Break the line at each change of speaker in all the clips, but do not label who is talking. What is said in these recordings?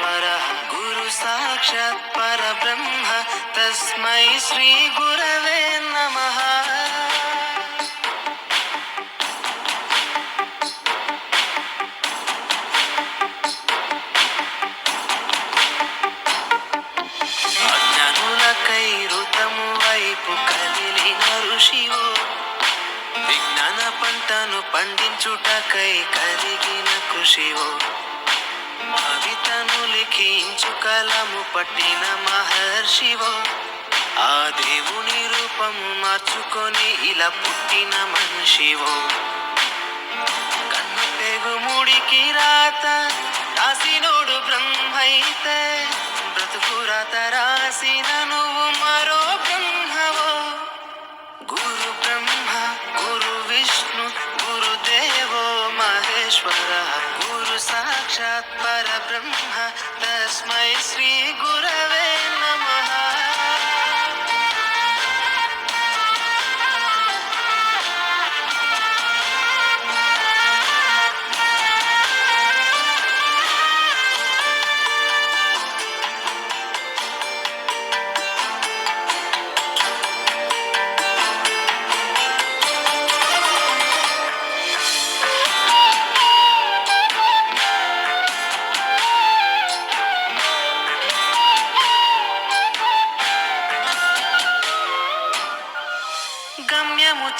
పరమేశ్వర గురు సాక్షాత్ పర బ్రహ్మ తస్మై శ్రీ గురవే నమ పండించుటకై కలిగిన కృషివో మవితను చుకలము పట్టిన మహర్షివో ఆ దేవుని రూపము మార్చుకొని ఇలా పుట్టిన మనిషివో కన్ను ముడికి రాత రాసినోడు బ్రహ్మైతే బ్రతుకు రాత రాసిన నువ్వు మరో బ్రహ్మవో గురు బ్రహ్మ గురు విష్ణు గురుదేవో మహేశ్వర గురు సాక్షాత్ పర బ్రహ్మ শ্রী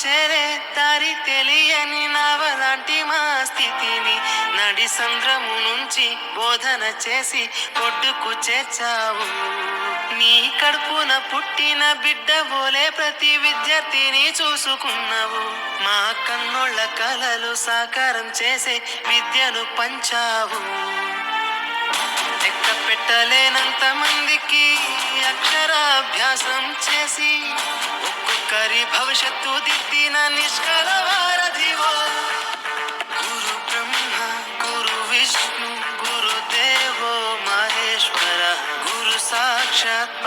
చెరే దారి తెలియని నావలాంటి మా స్థితిని నడి సంద్రము నుంచి బోధన చేసి ఒడ్డుకు చేర్చావు నీ కడుపున పుట్టిన బిడ్డ బోలే ప్రతి విద్యార్థిని చూసుకున్నావు మా కన్నోళ్ళ కలలు సాకారం చేసే విద్యను పంచావు లెక్క పెట్టలేనంత మందికి అక్షరాభ్యాసం చేసి ಕರಿ ಭವಿಷ್ಯತ್ತು ದಿದ್ದಿನ ನಿಷ್ಕಳವಾರಧಿವ
ಗುರು ಬ್ರಹ್ಮ ಗುರು ವಿಷ್ಣು ಗುರುದೇವೋ ಮಹೇಶ್ವರ ಗುರು ಸಾಕ್ಷಾತ್